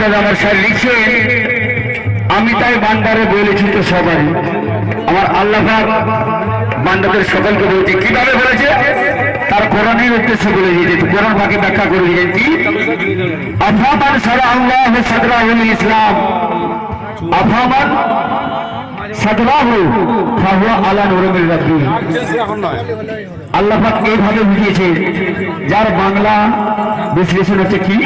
দাদা আমার স্যার লিখছেন আমি তাই বান্দারে বলেছি তো সবাই, আমার আল্লাহ বান্দাদের সকলকে বলছে। কীভাবে বলেছে? তার কোরআনের উদ্দেশ্যে বলে দিয়েছে। কোরআন পাকে ব্যাখ্যা করে দিয়েছেন কি? আফামান সারা আল্লাহ সাদরাহুল ইসলাম। আফামান সাদরাহু ফাহুয়া আলা নুরুমির রাব্বি। আল্লাহ এইভাবে বুঝিয়েছে, যার বাংলা বিশ্লেষণ হচ্ছে কি?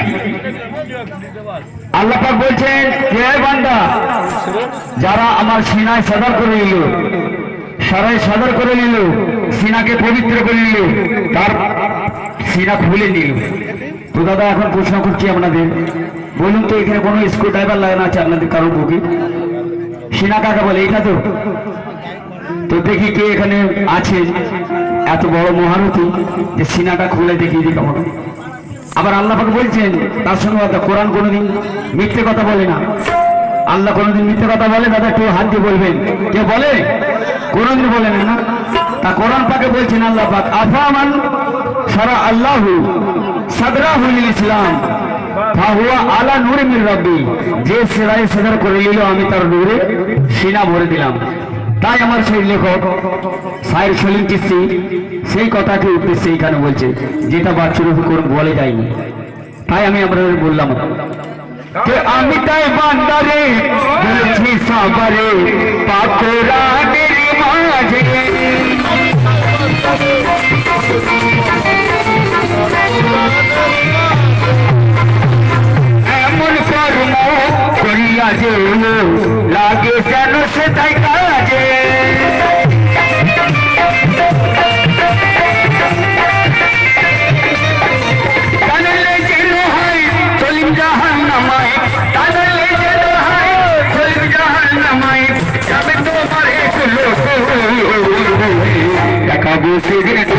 আল্লাহ পাক বলছেন, হে বান্দা, যারা আমার সিনায় সদর করে নিল সারাই সদর করে নিল, সিনাকে পবিত্র করে নিল, তার সিনা খুলে নিল। তো দাদা, এখন প্রশ্ন করছি আপনাদের, বলুন তো এখানে কোনো স্ক্রু ড্রাইভার লাগানো আছে আপনাদের কারোর বুকে? সিনা কাকে বলে এটা তো? তো দেখি কে এখানে আছে, এত বড় মহারথী, যে সিনাটা খুলে দেখিয়ে দিক আমাকে। আবার আল্লাহ পাক বলছেন, তার সঙ্গে কথা কোরআন কোনোদিন মিথ্যে কথা বলে না। আল্লাহ কোনোদিন মিথ্যে কথা বলে, দাদা কেউ হাত দিয়ে বলবেন। কে বলে? কোনোদিন বলে না তা কোরআন পাকে বলছেন আল্লাহ পাক, আফামান সারা আল্লাহু সাদরাহুল ইসলাম আলা নূরে মির রাব্বি। যে সেরাই সেদার করে নিল, আমি তার নূরে সিনা ভরে দিলাম। তাই আমার সেই লেখক সাহের সলিম চিসি সেই কথাকে উদ্দেশ্যে এইখানে বলছে, যেটা বাচ্চুর হুকুর বলে যায়নি। তাই আমি আপনাদের বললাম আমি তাই বান্দারে বলছি সাবারে এমন কর্ম করিয়া যে লাগে যেন সে তাই কাজে। Sevgili